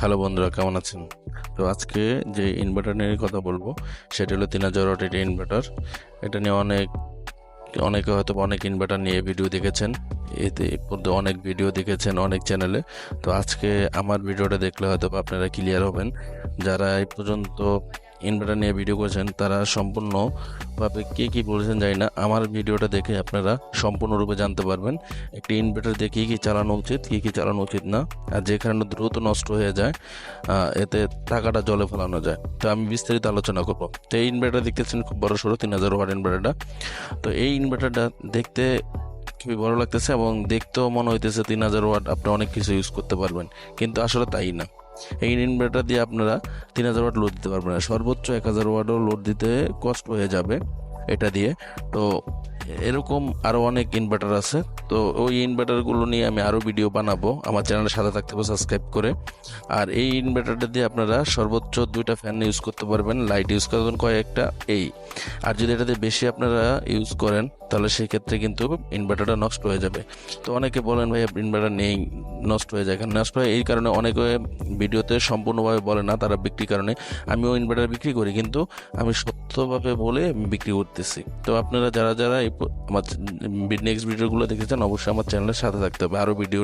Hello বন্ধুরা, কেমন আছেন? তো আজকে যে ইনভার্টার নিয়ে কথা বলব, সেটা হলো তিন হাজার ওয়াটের ইনভার্টার এটা নিয়ে অনেক, অনেকে হয়তো অনেক ইনভার্টার নিয়ে ভিডিও দেখেছেন। এতে মধ্যে অনেক ভিডিও দেখেছেন অনেক চ্যানেলে তো আজকে আমার ভিডিওটা দেখলে হয়তো আপনারা ক্লিয়ার হবেন। যারা এই পর্যন্ত ইনভার্টার নিয়ে ভিডিও করেছেন, তারা সম্পূর্ণভাবে কে কী বলেছেন জানি না। আমার ভিডিওটা দেখে আপনারা সম্পূর্ণরূপে জানতে পারবেন, একটি ইনভার্টার দিয়ে কী কী চালানো উচিত, কী কী চালানো উচিত না, আর যেখানে দ্রুত নষ্ট হয়ে যায় এতে টাকাটা জলে ফেলানো যায়। তো আমি বিস্তারিত আলোচনা করব। তো এই ইনভার্টার দেখতেছেন খুব বড় সড়ো, তিন হাজার ওয়াট ইনভার্টারটা তো এই ইনভার্টারটা দেখতে খুবই বড় লাগতেছে এবং দেখতেও মনে হইতেছে তিন হাজার ওয়াট আপনি অনেক কিছু ইউজ করতে পারবেন, কিন্তু আসলে তাই না। এই ইনভার্টার দিয়ে আপনারা তিন হাজার ওয়াট লোড দিতে পারবেন। না সর্বোচ্চ এক হাজার ওয়াটও লোড দিতে কষ্ট হয়ে যাবে এটা দিয়ে। তো এরকম আরও অনেক ইনভার্টার আছে। তো ওই ইনভার্টারগুলো নিয়ে আমি আরও ভিডিও বানাবো। আমার চ্যানেলের সাথে থাকতে হবে সাবস্ক্রাইব করে। আর এই ইনভার্টারটা দিয়ে আপনারা সর্বোচ্চ দুইটা ফ্যান ইউজ করতে পারবেন লাইট ইউজ করবেন কয়েকটা, এই। আর যদি এটাতে বেশি আপনারা ইউজ করেন, তাহলে সেই ক্ষেত্রে কিন্তু ইনভার্টারটা নষ্ট হয়ে যাবে। তো অনেকে বলেন, ভাই ইনভার্টার নেই, নষ্ট হয়ে যায় নষ্ট হয় এই কারণে অনেকে ভিডিওতে সম্পূর্ণভাবে বলে না, তারা বিক্রির কারণে। আমিও ইনভার্টার বিক্রি করি, কিন্তু আমি সত্যভাবে বলে বিক্রি করতেছি। তো আপনারা যারা যারা আমার নেক্সট ভিডিওগুলো দেখেছেন অবশ্যই আমার চ্যানেলের সাথে থাকতে হবে। আরও ভিডিও